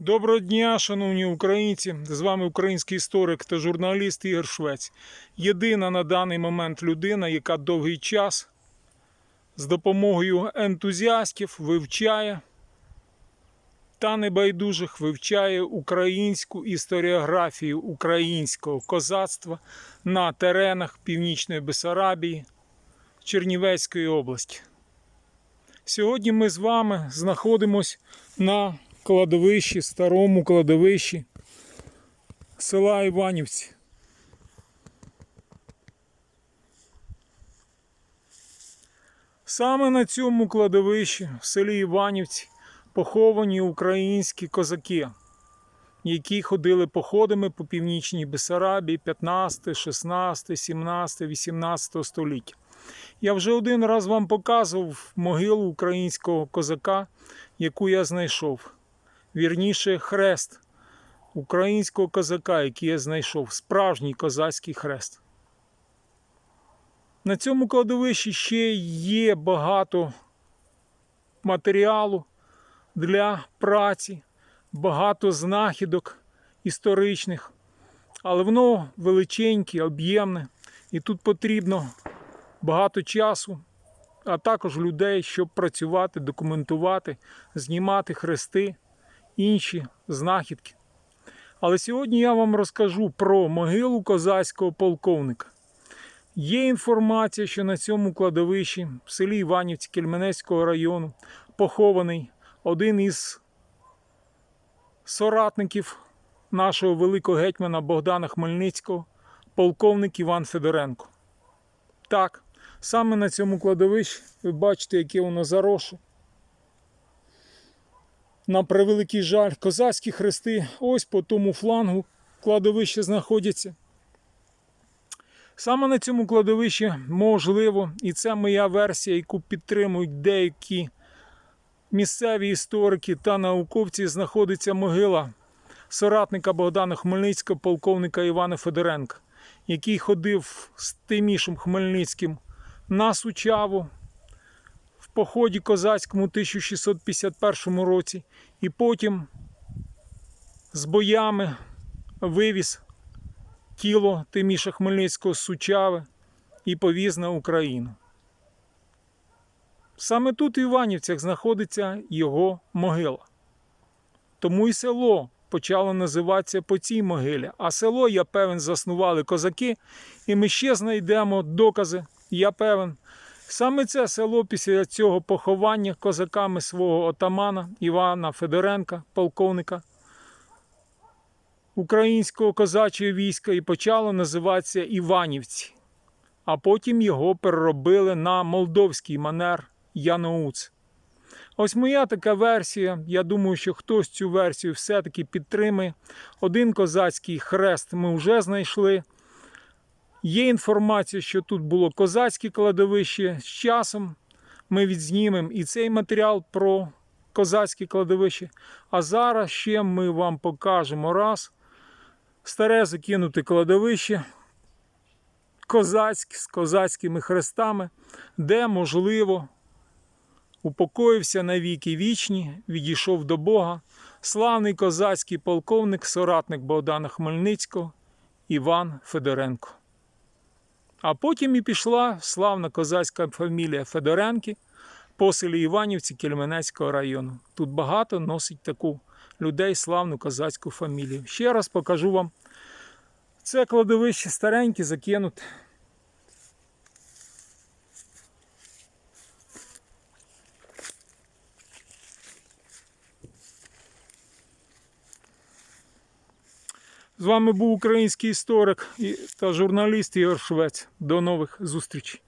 Доброго дня, шановні українці! З вами український історик та журналіст Ігор Швець. Єдина на даний момент людина, яка довгий час з допомогою ентузіастів вивчає та небайдужих вивчає українську історіографію українського козацтва на теренах Північної Бесарабії Чернівецької області. Сьогодні ми з вами знаходимось на кладовищі, старому кладовищі села Іванівці. Саме на цьому кладовищі в селі Іванівці поховані українські козаки, які ходили походами по північній Бесарабії 15, 16, 17, 18 століття. Я вже один раз вам показував могилу українського козака, яку я знайшов. Вірніше, хрест українського козака, який я знайшов, справжній козацький хрест. На цьому кладовищі ще є багато матеріалу для праці, багато знахідок історичних, але воно величеньке, об'ємне, і тут потрібно багато часу, а також людей, щоб працювати, документувати, знімати хрести, інші знахідки. Але сьогодні я вам розкажу про могилу козацького полковника. Є інформація, що на цьому кладовищі в селі Іванівці Кельменецького району похований один із соратників нашого великого гетьмана Богдана Хмельницького, полковник Іван Федоренко. Так, саме на цьому кладовищі ви бачите, яке воно зароше. На превеликий жаль, козацькі хрести ось по тому флангу кладовища знаходяться. Саме на цьому кладовищі можливо, і це моя версія, яку підтримують деякі місцеві історики та науковці, знаходиться могила соратника Богдана Хмельницького, полковника Івана Федоренка, який ходив з Тимішем Хмельницьким на Сучаву поході козацькому 1651 році, і потім з боями вивіз тіло Тиміша Хмельницького з Сучави і повіз на Україну. Саме тут, в Іванівцях, знаходиться його могила. Тому і село почало називатися по цій могилі. А село, я певен, заснували козаки, і ми ще знайдемо докази, я певен. Саме це село після цього поховання козаками свого отамана Івана Федоренка, полковника українського козачого війська, і почало називатися Іванівці. А потім його переробили на молдовський манер Яноуц. Ось моя така версія. Я думаю, що хтось цю версію все-таки підтримає. Один козацький хрест ми вже знайшли. Є інформація, що тут було козацьке кладовище. З часом ми відзнімемо і цей матеріал про козацьке кладовище. А зараз ще ми вам покажемо раз старе закинуте кладовище козацьке з козацькими хрестами, де, можливо, упокоївся на віки вічні, відійшов до Бога, славний козацький полковник, соратник Богдана Хмельницького Іван Федоренко. А потім і пішла славна козацька фамілія Федоренки по селі Іванівці Кельменецького району. Тут багато носить таку людей славну козацьку фамілію. Ще раз покажу вам. Це кладовище стареньке, закинуте. З вами був український історик та журналіст Ігор Швець. До нових зустрічей.